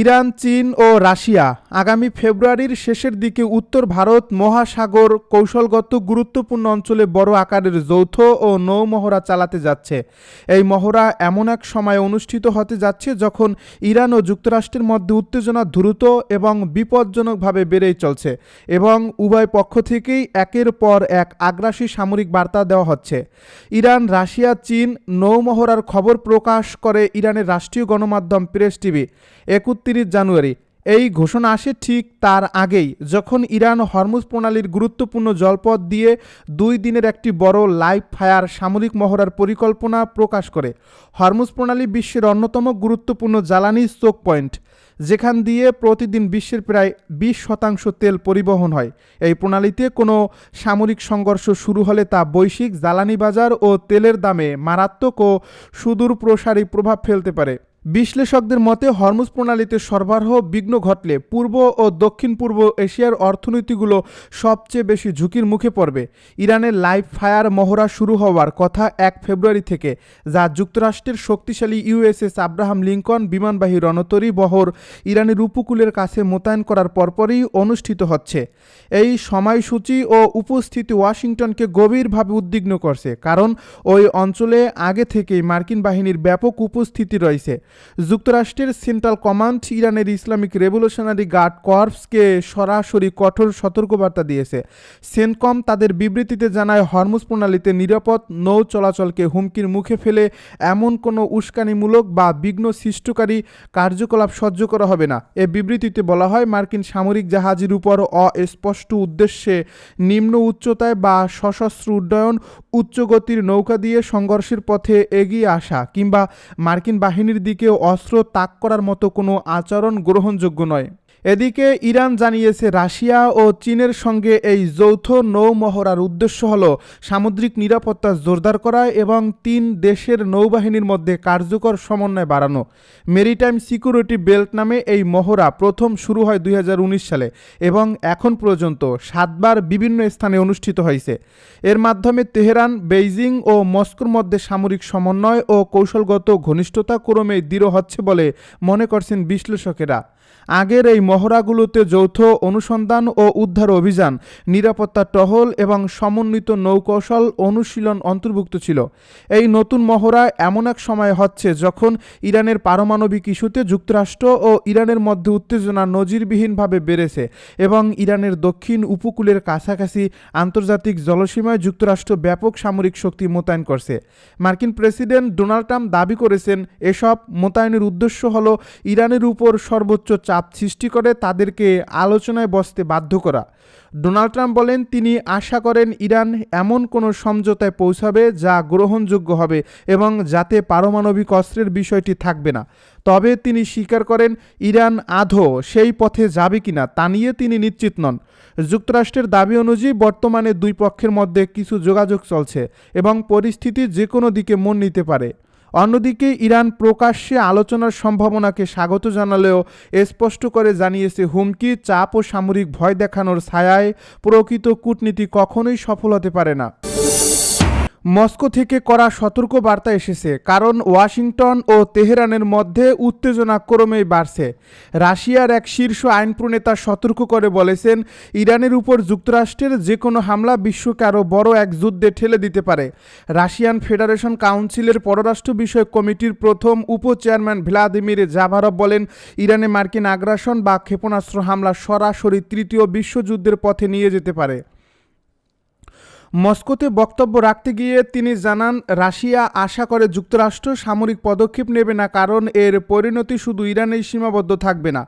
Iran, চীন ও Russia আগামী ফেব্রুয়ারির শেষের দিকে উত্তর ভারত মহাসাগর কৌশলগত গুরুত্বপূর্ণ অঞ্চলে বড় আকারের যৌথ ও নৌ মহড়া চালাতে যাচ্ছে। এই মহড়া এমন এক সময় অনুষ্ঠিত হতে যাচ্ছে যখন ইরান ও যুক্তরাষ্ট্রের মধ্যে উত্তেজনা দ্রুত এবং বিপজ্জনকভাবে বেড়েই চলছে এবং উভয় পক্ষ থেকেই একের পর এক আগ্রাসী সামরিক বার্তা দেওয়া হচ্ছে। ইরান, রাশিয়া, চীন নৌ মহড়ার খবর প্রকাশ করে ইরানের রাষ্ট্রীয় গণমাধ্যম প্রেস টিভি। একত্রিশ জানুয়ারি। এই ঘোষণা আসে ঠিক তার আগেই, যখন ইরান হরমুজ প্রণালীর গুরুত্বপূর্ণ জলপথ দিয়ে দুই দিনের একটি বড় লাইভ ফায়ার সামরিক মহড়ার পরিকল্পনা প্রকাশ করে। হরমুজ প্রণালী বিশ্বের অন্যতম গুরুত্বপূর্ণ জ্বালানি চোক পয়েন্ট, যেখান দিয়ে প্রতিদিন বিশ্বের প্রায় বিশ শতাংশ তেল পরিবহন হয়। এই প্রণালীতে কোনো সামরিক সংঘর্ষ শুরু হলে তা বৈশ্বিক জ্বালানি বাজার ও তেলের দামে মারাত্মক ও সুদূর প্রসারী প্রভাব ফেলতে পারে। বিশ্লেষকদের মতে, হরমুজ প্রণালীতে সরবরাহ বিঘ্ন ঘটলে পূর্ব ও দক্ষিণ পূর্ব এশিয়ার অর্থনীতিগুলো সবচেয়ে বেশি ঝুঁকির মুখে পড়বে। ইরানের লাইভ ফায়ার মহড়া শুরু হওয়ার কথা এক ফেব্রুয়ারি থেকে, যা যুক্তরাষ্ট্রের শক্তিশালী ইউএসএস আব্রাহাম লিঙ্কন বিমানবাহী রণতরী বহর ইরানের উপকূলের কাছে মোতায়েন করার পরপরই অনুষ্ঠিত হচ্ছে। এই সময়সূচি ও উপস্থিতি ওয়াশিংটনকে গভীরভাবে উদ্বিগ্ন করছে, কারণ ওই অঞ্চলে আগে থেকেই মার্কিন বাহিনীর ব্যাপক উপস্থিতি রয়েছে। যুক্তরাষ্ট্রের সেন্ট্রাল কমান্ড, ইরানের ইসলামিক রেভলিউশনারি গার্ড কর্পসকে সরাসরি কঠোর সতর্কবার্তা দিয়েছে। সেনকম তাদের বিবৃতিতে জানায়, হরমুজ প্রণালীতে নিরাপদ, নৌ চলাচলকে হুমকির মুখে ফেলে এমন কোনো উস্কানিমূলক বা বিঘ্ন সৃষ্টকারী কার্যকলাপ সহ্য করা হবে না। এ বিবৃতিতে বলা হয়, মার্কিন সামরিক জাহাজের উপর অস্পষ্ট উদ্দেশ্যে নিম্ন উচ্চতায় বা সশস্ত্র উড্ডয়ন উচ্চগতির নৌকা দিয়ে সংঘর্ষের পথে এগিয়ে আসা কিংবা মার্কিন বাহিনীর দিকে অস্ত্র তাক করার মতো কোনো আচরণ গ্রহণযোগ্য নয়। এদিকে ইরান জানিয়েছে রাশিয়া ও চীনের সঙ্গে এই যৌথ নৌ মহড়ার উদ্দেশ্য হল সামুদ্রিক নিরাপত্তা জোরদার করা এবং তিন দেশের নৌবাহিনীর মধ্যে কার্যকর সমন্বয় বাড়ানো। মেরিটাইম সিকিউরিটি বেল্ট নামে এই মহড়া প্রথম শুরু হয় দুই হাজার উনিশ সালে এবং এখন পর্যন্ত সাতবার বিভিন্ন স্থানে অনুষ্ঠিত হয়েছে। এর মাধ্যমে তেহরান, বেইজিং ও মস্কোর মধ্যে সামরিক সমন্বয় ও কৌশলগত ঘনিষ্ঠতা ক্রমে দৃঢ় হচ্ছে বলে মনে করছেন বিশ্লেষকেরা। আগের এই মহড়াগুলোতে যৌথ অনুসন্ধান ও উদ্ধার অভিযান, নিরাপত্তা টহল এবং সমন্বিত নৌকৌশল অনুশীলন অন্তর্ভুক্ত ছিল। এই নতুন মহড়া এমন এক সময় হচ্ছে যখন ইরানের পারমাণবিক ইস্যুতে যুক্তরাষ্ট্র ও ইরানের মধ্যে উত্তেজনা নজিরবিহীনভাবে বেড়েছে এবং ইরানের দক্ষিণ উপকূলের কাছাকাছি আন্তর্জাতিক জলসীমায় যুক্তরাষ্ট্র ব্যাপক সামরিক শক্তি মোতায়েন করছে। মার্কিন প্রেসিডেন্ট ডোনাল্ড ট্রাম্প দাবি করেছেন, এসব মোতায়েনের উদ্দেশ্য হল ইরানের উপর সর্বোচ্চ চাপ সৃষ্টি করে তাদেরকে আলোচনায় বসতে বাধ্য করা। ডোনাল্ড ট্রাম্প বলেন, তিনি আশা করেন ইরান এমন কোনো সমঝোতায় পৌঁছাবে যা গ্রহণযোগ্য হবে এবং যাতে পারমাণবিক অস্ত্রের বিষয়টি থাকবে না। তবে তিনি স্বীকার করেন, ইরান আধো সেই পথে যাবে কিনা তা নিয়ে তিনি নিশ্চিত নন। যুক্তরাষ্ট্রের দাবি অনুযায়ী বর্তমানে দুই পক্ষের মধ্যে কিছু যোগাযোগ চলছে এবং পরিস্থিতি যে কোনো দিকে মন নিতে পারে। অন্যদিকে ইরান প্রকাশ্যে আলোচনার সম্ভাবনাকে স্বাগত জানালেও স্পষ্ট করে জানিয়েছে হুমকি, চাপ ও সামরিক ভয় দেখানোর ছায়ায় প্রকৃত কূটনীতি কখনোই সফল হতে পারে না। মস্কো থেকে করা সতর্ক বার্তা এসেছে, কারণ ওয়াশিংটন ও তেহরানের মধ্যে উত্তেজনা ক্রমেই বাড়ছে। রাশিয়ার এক শীর্ষ আইন প্রণেতা সতর্ক করে বলেছেন, ইরানের উপর যুক্তরাষ্ট্রের যে কোনো হামলা বিশ্বকে আরও বড় এক যুদ্ধে ঠেলে দিতে পারে। রাশিয়ান ফেডারেশন কাউন্সিলের পররাষ্ট্র বিষয়ক কমিটির প্রথম উপ চেয়ারম্যান ভ্লাদিমির জাভারভ বলেন, ইরানে মার্কিন আগ্রাসন বা ক্ষেপণাস্ত্র হামলা সরাসরি তৃতীয় বিশ্বযুদ্ধের পথে নিয়ে যেতে পারে। মস্কোতে বক্তব্য রাখতে গিয়ে তিনি জানান, রাশিয়া আশা করে যুক্তরাষ্ট্র সামরিক পদক্ষেপ নেবে না কারণ এর পরিণতি শুধু ইরানেই সীমাবদ্ধ থাকবে না।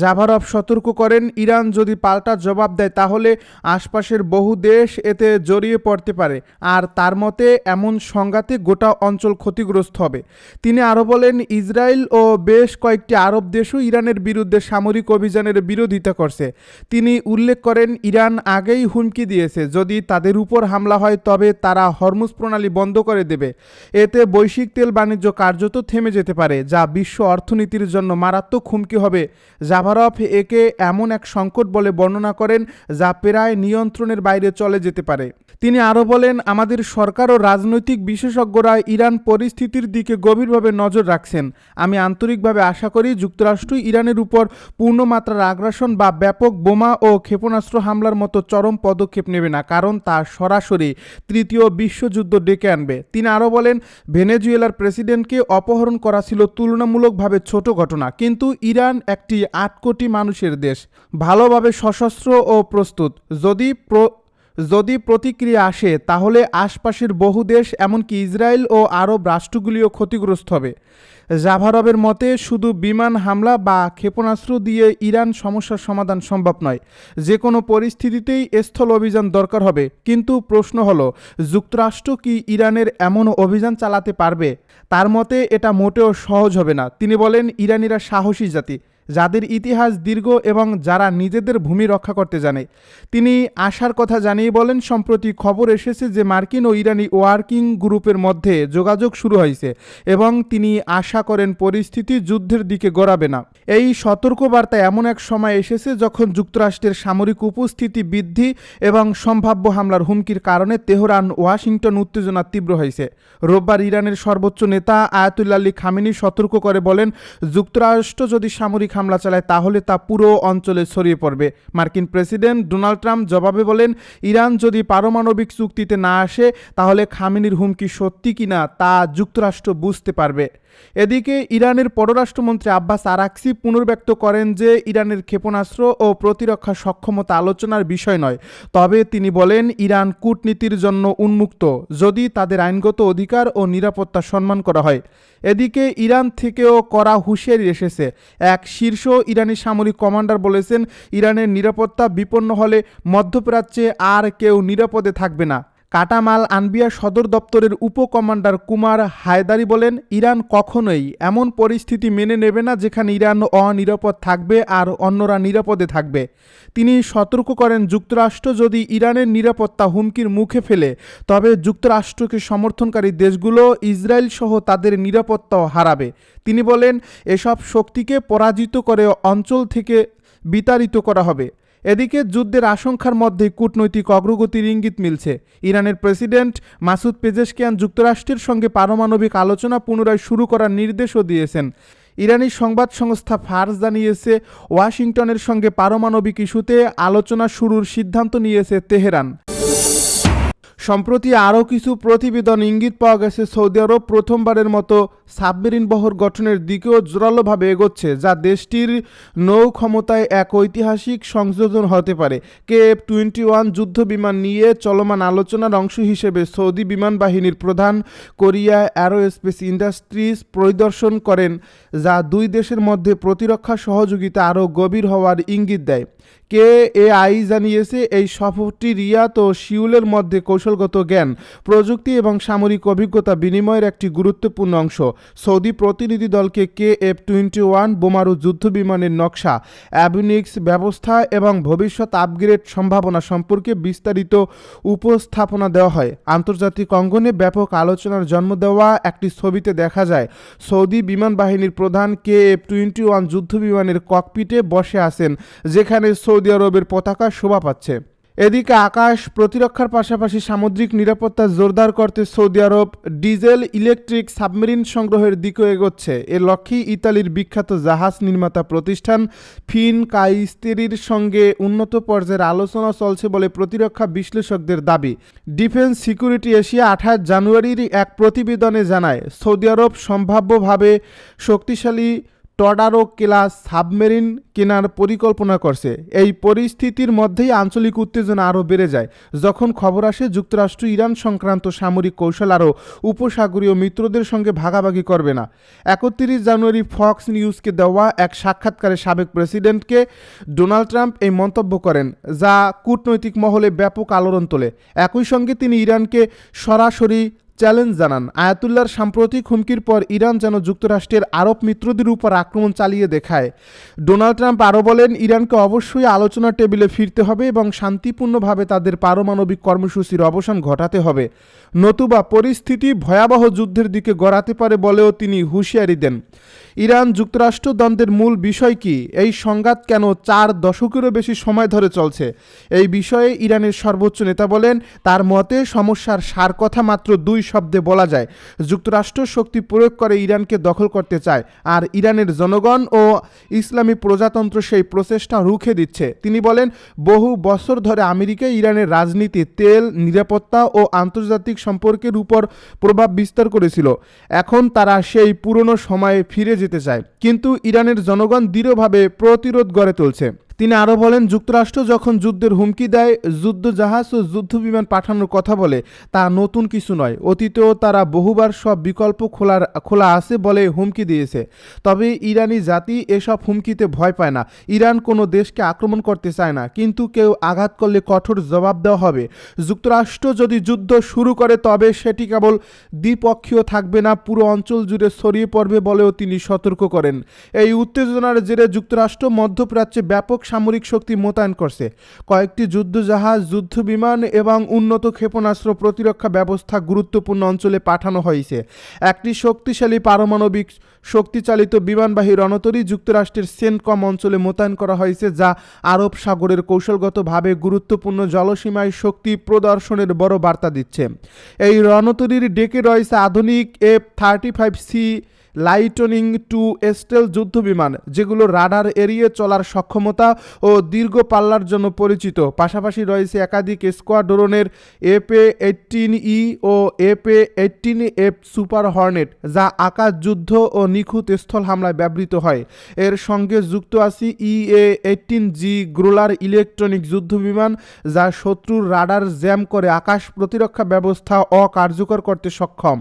জাভারভ সতর্ক করেন, ইরান যদি পাল্টা জবাব দেয় তাহলে আশপাশের বহু দেশ এতে জড়িয়ে পড়তে পারে। আর তার মতে, এমন সংঘাতে গোটা অঞ্চল ক্ষতিগ্রস্ত হবে। তিনি আরও বলেন, ইসরায়েল ও বেশ কয়েকটি আরব দেশও ইরানের বিরুদ্ধে সামরিক অভিযানের বিরোধিতা করছে। তিনি উল্লেখ করেন, ইরান আগেই হুমকি দিয়েছে, যদি তাদের উপর হামলা হয়, তবে তারা হরমুজ প্রণালী বন্ধ করে দেবে। এতে বৈশ্বিক তেল বাণিজ্য কার্যত থেমে যেতে পারে, যা বিশ্ব অর্থনীতির জন্য মারাত্মক হুমকি হবে। জাভারফ একে এমন এক সংকট বলে বর্ণনা করেন, যা প্রায় নিয়ন্ত্রণের বাইরে চলে যেতে পারে। তিনি আরও বলেন, আমাদের সরকার ও রাজনৈতিক বিশেষজ্ঞরা ইরান পরিস্থিতির দিকে গভীরভাবে নজর রাখছেন। আমি আন্তরিকভাবে আশা করি যুক্তরাষ্ট্র ইরানের উপর পূর্ণমাত্রার আগ্রাসন বা ব্যাপক বোমা ও ক্ষেপণাস্ত্র হামলার মতো চরম পদক্ষেপ নেবে না, কারণ তা সরাসরি তৃতীয় বিশ্বযুদ্ধ ডেকে আনবে। তিনি আরও বলেন, ভেনেজুয়েলার প্রেসিডেন্টকে অপহরণ করা ছিল তুলনামূলকভাবে ছোট ঘটনা, কিন্তু ইরান একটি আট কোটি মানুষের দেশ। ভালোভাবে সশস্ত্র ও প্রস্তুত। যদি প্র যদি প্রতিক্রিয়া আসে, তাহলে আশপাশের বহু দেশ, এমনকি ইসরায়েল ও আরব রাষ্ট্রগুলিও ক্ষতিগ্রস্ত হবে। জাভারবের মতে, শুধু বিমান হামলা বা ক্ষেপণাস্ত্র দিয়ে ইরান সমস্যার সমাধান সম্ভব নয়। যে কোনো পরিস্থিতিতেই স্থল অভিযান দরকার হবে। কিন্তু প্রশ্ন হলো, যুক্তরাষ্ট্র কি ইরানের এমন অভিযান চালাতে পারবে? তার মতে, এটা মোটেও সহজ হবে না। তিনি বলেন, ইরানিরা সাহসী জাতি। যাদের ইতিহাস দীর্ঘ এবং যারা নিজেদের ভূমি রক্ষা করতে জানে। তিনি আশার কথা জানিয়ে বলেন, সম্প্রতি খবর এসেছে যে মার্কিন ও ইরানি ওয়ার্কিং গ্রুপের মধ্যে যোগাযোগ শুরু হয়েছে এবং তিনি আশা করেন পরিস্থিতি যুদ্ধের দিকে গড়াবে না। এই সতর্কবার্তা এমন এক সময় এসেছে যখন যুক্তরাষ্ট্রের সামরিক উপস্থিতি বৃদ্ধি এবং সম্ভাব্য হামলার হুমকির কারণে তেহরান, ওয়াশিংটন উত্তেজনা তীব্র হয়েছে। রোববার ইরানের সর্বোচ্চ নেতা আয়াতুল্লা আলী খামিনি সতর্ক করে বলেন, যুক্তরাষ্ট্র যদি সামরিক হামলা চালায়, তাহলে তা পুরো অঞ্চলে ছড়িয়ে পড়বে। মার্কিন প্রেসিডেন্ট ডোনাল্ড ট্রাম্প জবাবে বলেন, ইরান যদি পারমাণবিক চুক্তিতে না আসে, তাহলে খামিনির হুমকি সত্যি কিনা তা যুক্তরাষ্ট্র বুঝতে পারবে। এদিকে ইরানের পররাষ্ট্রমন্ত্রী আব্বাস আরাকসি পুনর্ব্যক্ত করেন যে ইরানের ক্ষেপণাস্ত্র ও প্রতিরক্ষা সক্ষমতা আলোচনার বিষয় নয়। তবে তিনি বলেন, ইরান কূটনীতির জন্য উন্মুক্ত, যদি তাদের আইনগত অধিকার ও নিরাপত্তা সম্মান করা হয়। এদিকে ইরান থেকেও করা হুঁশিয়ারি এসেছে। এক শীর্ষ ইরানি সামরিক কমান্ডার বলেছেন, ইরানের নিরাপত্তা বিপন্ন হলে মধ্যপ্রাচ্যে আর কেউ নিরাপদে থাকবে না। কাটামাল আনবিয়া সদর দপ্তরের উপ কমান্ডার কুমার হায়দারি বলেন, ইরান কখনোই এমন পরিস্থিতি মেনে নেবে না যেখানে ইরান অনিরাপদ থাকবে আর অন্যরা নিরাপদে থাকবে। তিনি সতর্ক করেন, যুক্তরাষ্ট্র যদি ইরানের নিরাপত্তা হুমকির মুখে ফেলে, তবে যুক্তরাষ্ট্রকে সমর্থনকারী দেশগুলো ইসরায়েল সহ তাদের নিরাপত্তাও হারাবে। তিনি বলেন, এসব শক্তিকে পরাজিত করে অঞ্চল থেকে বিতাড়িত করা হবে। এদিকে যুদ্ধের আশঙ্কার মধ্যে কূটনৈতিক অগ্রগতির ইঙ্গিত মিলছে। ইরানের প্রেসিডেন্ট মাসুদ পেজেশকিয়ান যুক্তরাষ্ট্রের সঙ্গে পারমাণবিক আলোচনা পুনরায় শুরু করার নির্দেশও দিয়েছেন। ইরানি সংবাদ সংস্থা ফার্স জানিয়েছে, ওয়াশিংটনের সঙ্গে পারমাণবিক ইস্যুতে আলোচনা শুরুর সিদ্ধান্ত নিয়েছে তেহরান। সম্প্রতি আরও কিছু প্রতিবেদন ইঙ্গিত পাওয়া গেছে, সৌদি আরব প্রথমবারের মতো সাবমেরিন বহর গঠনের দিকেও জোরালোভাবে এগোচ্ছে, যা দেশটির নৌ ক্ষমতায় এক ঐতিহাসিক সংযোজন হতে পারে। কে এফ টোয়েন্টি ওয়ান যুদ্ধ বিমান নিয়ে চলমান আলোচনার অংশ হিসেবে সৌদি বিমান বাহিনীর প্রধান কোরিয়া অ্যারোস্পেস ইন্ডাস্ট্রিজ পরিদর্শন করেন, যা দুই দেশের মধ্যে প্রতিরক্ষা সহযোগিতা আরও গভীর হওয়ার ইঙ্গিত দেয়। কে এ আই জানিয়েছে, এই সফরটি রিয়াত ও শিউলের মধ্যে কৌশলগত জ্ঞান, প্রযুক্তি এবং সামরিক অভিজ্ঞতা বিনিময়ের একটি গুরুত্বপূর্ণ অংশ। সৌদি প্রতিনিধি দলকে কে এফ টোয়েন্টি ওয়ান বোমারু যুদ্ধ বিমানের নকশা অ্যাবিনিক্স ব্যবস্থা এবং ভবিষ্যৎ আপগ্রেড সম্ভাবনা সম্পর্কে বিস্তারিত উপস্থাপনা দেওয়া হয়। আন্তর্জাতিক অঙ্গনে ব্যাপক আলোচনার জন্ম দেওয়া একটি ছবিতে দেখা যায়, সৌদি বিমান বাহিনীর প্রধান কে এফ টোয়েন্টি ওয়ান যুদ্ধ বিমানের ককপিটে বসে আছেন, যেখানে সৌদি আরবের পতাকা শোভা পাচ্ছে। এদিকে আকাশ প্রতিরক্ষার পাশাপাশি সামুদ্রিক নিরাপত্তা জোরদার করতে সৌদি আরব ডিজেল ইলেকট্রিক সাবমেরিন সংগ্রহের দিকেও এগোচ্ছে। এর লক্ষ্যেই ইতালির বিখ্যাত জাহাজ নির্মাতা প্রতিষ্ঠান ফিন কাইস্তেরির সঙ্গে উন্নত পর্যায়ের আলোচনা চলছে বলে প্রতিরক্ষা বিশ্লেষকদের দাবি। ডিফেন্স সিকিউরিটি এশিয়া আঠাশ জানুয়ারির এক প্রতিবেদনে জানায়, সৌদি আরব সম্ভাব্যভাবে শক্তিশালী টর্ডারো ক্লাস সাবমেরিন কেনার পরিকল্পনা করছে। এই পরিস্থিতির মধ্যেই আঞ্চলিক উত্তেজনা আরও বেড়ে যায়। যখন খবর আসে, যুক্তরাষ্ট্র ইরান সংক্রান্ত সামরিক কৌশল আরও উপসাগরীয় মিত্রদের সঙ্গে ভাগাভাগি করবে না। একত্রিশ জানুয়ারি ফক্স নিউজকে দেওয়া এক সাক্ষাৎকারে সাবেক প্রেসিডেন্টকে ডোনাল্ড ট্রাম্প এই মন্তব্য করেন, যা কূটনৈতিক মহলে ব্যাপক আলোড়ন তোলে। একই সঙ্গে তিনি ইরানকে সরাসরি চ্যালেঞ্জ জানান। আয়াতুল্লার সাম্প্রতিক হুমকির পর ইরান যেন যুক্তরাষ্ট্রের আরব মিত্রদের উপর আক্রমণ চালিয়ে দেখায়। ডোনাল্ড ট্রাম্প আরও বলেন, ইরানকে অবশ্যই আলোচনা টেবিলে ফিরতে হবে এবং শান্তিপূর্ণভাবে তাদের পারমাণবিক কর্মসূচির অবসান ঘটাতে হবে। নতুবা পরিস্থিতি ভয়াবহ যুদ্ধের দিকে গড়াতে পারে বলেও তিনি হুঁশিয়ারি দেন। ইরান যুক্তরাষ্ট্র দ্বন্দ্বের মূল বিষয় কি? এই সংঘাত কেন চার দশকেরও বেশি সময় ধরে চলছে? এই বিষয়ে ইরানের সর্বোচ্চ নেতা বলেন, তার মতে সমস্যার সার কথা মাত্র দুই শব্দে বলা যায়। যুক্তরাষ্ট্র শক্তি প্রয়োগ করে ইরানকে দখল করতে চায়, আর ইরানের জনগণ ও ইসলামী প্রজাতন্ত্র সেই প্রচেষ্টা রুখে দিচ্ছে। তিনি বলেন, বহু বছর ধরে আমেরিকা ইরানের রাজনীতি, তেল, নিরাপত্তা ও আন্তর্জাতিক সম্পর্কের উপর প্রভাব বিস্তার করেছিল। এখন তারা সেই পুরনো সময়ে ফিরে যেতে চায়। কিন্তু ইরানের জনগণ দৃঢ়ভাবে প্রতিরোধ গড়ে তুলছে। তিনি আরও বলেন, যুক্তরাষ্ট্র যখন যুদ্ধের হুমকি দেয়, যুদ্ধ জাহাজ ও যুদ্ধ বিমান পাঠানোর কথা বলে, তা নতুন কিছু নয়। অতীতেও তারা বহুবার সব বিকল্প খোলার, খোলা আছে বলে হুমকি দিয়েছে। তবে ইরানি জাতি এসব হুমকিতে ভয় পায় না। ইরান কোনো দেশকে আক্রমণ করতে চায় না, কিন্তু কেউ আঘাত করলে কঠোর জবাব দেওয়া হবে। যুক্তরাষ্ট্র যদি যুদ্ধ শুরু করে, তবে সেটি কেবল দ্বিপক্ষীয় থাকবে না, পুরো অঞ্চল জুড়ে ছড়িয়ে পড়বে বলেও তিনি সতর্ক করেন। এই উত্তেজনার জেরে যুক্তরাষ্ট্র মধ্যপ্রাচ্যে ব্যাপক সামরিক শক্তি মোতায়েন করছে। কয়েকটি যুদ্ধজাহাজ যুদ্ধ বিমান এবং উন্নত ক্ষেপণাস্ত্র প্রতিরক্ষা ব্যবস্থা গুরুত্বপূর্ণ অঞ্চলে পাঠানো হয়েছে। একটি শক্তিশালী পারমাণবিক শক্তিচালিত বিমানবাহী রণতরী যুক্তরাষ্ট্রের সেন্টকম অঞ্চলে মোতায়েন করা হয়েছে, যা আরব সাগরের কৌশলগতভাবে গুরুত্বপূর্ণ জলসীমায় শক্তি প্রদর্শনের বড় বার্তা দিচ্ছে। এই রণতরীর ডেকে রয়েছে আধুনিক F thirty five C lightning two stealth যুদ্ধবিমান, যেগুলো রাডার এড়িয়ে চলার সক্ষমতা ও দীর্ঘ পাল্লার জন্য পরিচিত। পাশাপাশি রয়েছে একাধিক স্কোয়াড্রনের F A eighteen E O F A eighteen F super hornet, যা আকাশ যুদ্ধ ও নিখুঁত স্থল হামলায় ব্যবহৃত হয়। এর সঙ্গে যুক্ত আছে ইএ এইটিন জি গ্রোলার ইলেকট্রনিক যুদ্ধবিমান, যা শত্রুর রাডার জ্যাম করে আকাশ প্রতিরক্ষা ব্যবস্থা অকার্যকর করতে সক্ষম।